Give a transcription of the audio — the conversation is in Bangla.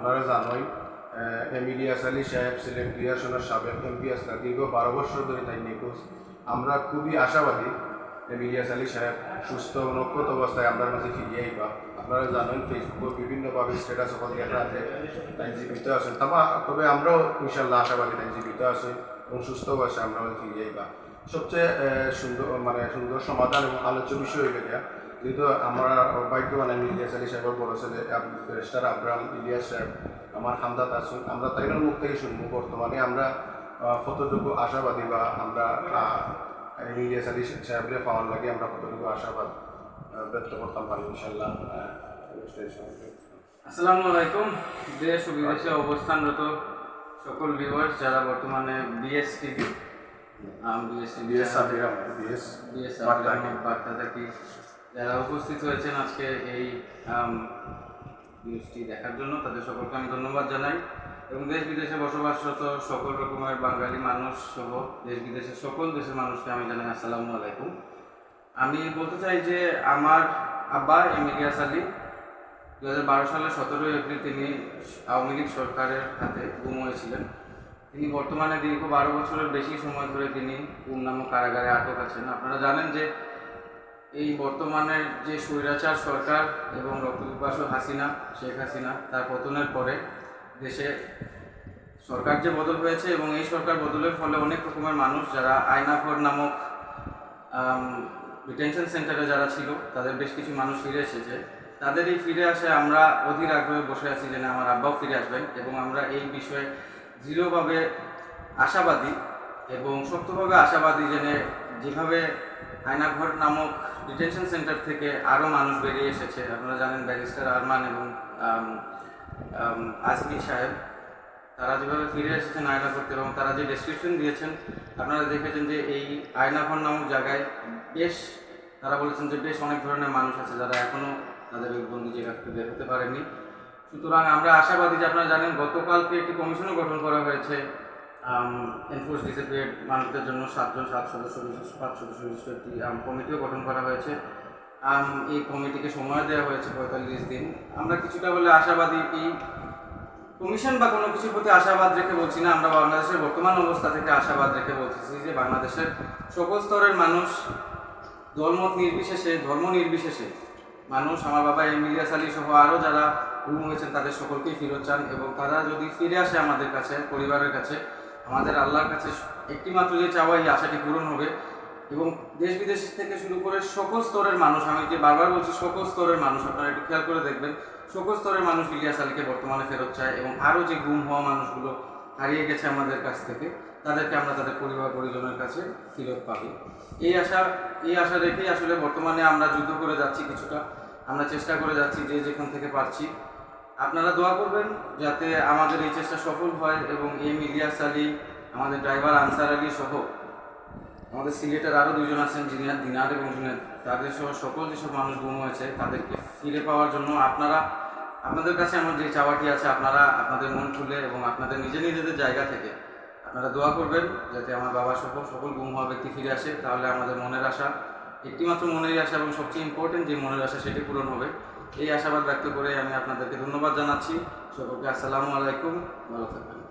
আপনারা জানোই এম আলী সাহেব ছিলেন ক্রিয়াশনের সাবেক এমপি আসলা দীর্ঘ বারো বছর ধরে তাই নিখোঁজ। আমরা খুবই আশাবাদী এম আলী সাহেব সুস্থ নক্ষত অবস্থায় আমরা মাঝে ফিরিয়ে আইবা। আপনারা জানেন ফেসবুকে বিভিন্নভাবে স্ট্যাটাস সকল দেখা আছে, তাই জীবিত আছেন। তবে তবে আমরাও ইনশাল্লাহ আশাবাদী তাই জীবিত আছে এবং সুস্থ অবস্থায় আমরা ফিরিয়ে আইবা। সবচেয়ে সুন্দর মানে সুন্দর সমাধান এবং আলোচ্য বিষয় হয়ে যেহেতু আমরা ভাগ্যবান আমি ইলিয়াস আলী সাহেবের বড় ছেলে ব্যারিস্টার আব্রাহাম ইলিয়াস সাহেব আমার হামদাত আছেন আমরা তাইনের মুখ থেকে শুনব বর্তমানে আমরা কতটুকু আশাবাদী বা আমরা ইলিয়াস আলী সাহেবরে পাওয়ার লাগে আমরা কতটুকু আশাবাদ ব্যক্ত করতাম পারি ইনশাল্লাহ। আসসালামু আলাইকুম দেশ ও বিদেশে অবস্থানরত সকল ভিউয়ার্স যারা বর্তমানে BS TV BS TV BS BS বার্তা থাকি যারা উপস্থিত হয়েছেন আজকে এই নিউজটি দেখার জন্য, তাদের সকলকে আমি ধন্যবাদ জানাই। এবং দেশ বিদেশে বসবাসরত সকল রকমের বাঙালি মানুষ সহ দেশ বিদেশের সকল দেশের মানুষকে আমি জানাই আসসালামু আলাইকুম। আমি বলতে চাই যে আমার আব্বা এম ইলিয়াস আলী দু হাজার বারো সালের সতেরোই এপ্রিল তিনি আওয়ামী লীগ সরকারের হাতে গুম হয়েছিলেন। তিনি বর্তমানে দীর্ঘ বারো বছরের বেশি সময় ধরে তিনি গুম নামক কারাগারে আটক আছেন। আপনারা জানেন যে এই বর্তমানের যে স্বৈরাচার সরকার এবং রক্তপিপাসু হাসিনা, শেখ হাসিনা, তার পতনের পরে দেশে সরকার যে বদল হয়েছে এবং এই সরকার বদলের ফলে অনেক রকমের মানুষ যারা আয়নাঘর নামক ডিটেনশন সেন্টারে যারা ছিল, তাদের বেশ কিছু মানুষ ফিরে এসেছে। তাদের এই ফিরে আসে আমরা অধীর আগ্রহে বসে আছি যে না, আমার আব্বাও ফিরে আসবেন এবং আমরা এই বিষয়ে দৃঢ়ভাবে আশাবাদী এবং শক্তভাবে আশাবাদী যে যেভাবে আয়নাঘর নামক ডিটেনশন সেন্টার থেকে আরও মানুষ বেরিয়ে এসেছে। আপনারা জানেন ব্যারিস্টার আরমান এবং আজমি সাহেব। তারা যেভাবে ফিরে এসেছেন আয়নাঘর থেকে এবং তারা যে ডেসক্রিপশন দিয়েছেন, আপনারা দেখেছেন যে এই আয়নাঘর নামক জায়গায় বেশ, তারা বলেছেন যে বেশ অনেক ধরনের মানুষ আছে যারা এখনও তাদের ওই বন্দি জায়গা বের হতে পারেনি সুতরাং আমরা আশাবাদী যে আপনারা জানেন, গতকালকে একটি কমিশনও গঠন করা হয়েছে। এনফোর্স ডিসিপ্লিন মানুষদের জন্য সাতজন, সাত সদস্য, বিশিষ্ট পাঁচ সদস্য, বিশিষ্ট একটি কমিটিও গঠন করা হয়েছে। এই কমিটিকে সময় দেওয়া হয়েছে পঁয়তাল্লিশ দিন। আমরা কিছুটা বলে আশাবাদী এই কমিশন বা কোনো কিছুর প্রতি আশাবাদ রেখে বলছি না, আমরা বাংলাদেশের বর্তমান অবস্থা থেকে আশাবাদ রেখে বলতেছি যে বাংলাদেশের সকল স্তরের মানুষ দলমত নির্বিশেষে, ধর্ম নির্বিশেষে, মানুষ, আমার বাবা এম ইলিয়াস আলী সহ আরও যারা গুম হয়েছেন, তাদের সকলকেই ফেরত চান এবং তারা যদি ফিরে আসে আমাদের কাছে, পরিবারের কাছে আমাদের আল্লাহর কাছে একটি মাত্র যে চাওয়া, এই আশাটি পূরণ হবে। এবং দেশ বিদেশ থেকে শুরু করে সকল স্তরের মানুষ, আমি যে বারবার বলছি সকল স্তরের মানুষ, আপনারা একটু খেয়াল করে দেখবেন, সকল স্তরের মানুষ ইলিয়াস আলীকে বর্তমানে ফেরত চায় এবং আরও যে গুম হওয়া মানুষগুলো হারিয়ে গেছে আমাদের কাছ থেকে, তাদেরকে আমরা তাদের পরিবার, পরিজনের কাছে ফেরত পাবি। এই আশা এই আশা রেখেই আসলে বর্তমানে আমরা যুদ্ধ করে যাচ্ছি কিছুটা। আমরা চেষ্টা করে যাচ্ছি যে যেখান থেকে পারছি। আপনারা দোয়া করবেন যাতে আমাদের এই চেষ্টা সফল হয় এবং এম ইলিয়াস আলী, আমাদের ড্রাইভার আনসার আলী সহ আমাদের সিলেটের আরও দুজন আছেন জিনিয়ার দিনার এবং জুনেদ। তাদের সহ সকল যেসব মানুষ গুম হয়েছে তাদেরকে ফিরে পাওয়ার জন্য আপনারা, আপনাদের কাছে আমার যে চাওয়াটি আছে আপনারা আপনাদের মন খুলে এবং আপনাদের নিজে নিজেদের জায়গা থেকে আপনারা দোয়া করবেন যাতে আমার বাবা সহ সকল গুম হওয়া ব্যক্তি ফিরে আসে। তাহলে আমাদের মনের আশা, একটিমাত্র মনের আশা এবং সবচেয়ে ইম্পর্টেন্ট যে মনের আশা সেটি পূরণ হবে। এই আশাবাদ ব্যক্ত করে আমি আপনাদেরকে ধন্যবাদ জানাচ্ছি। সকলকে আসসালামু আলাইকুম। ভালো থাকবেন।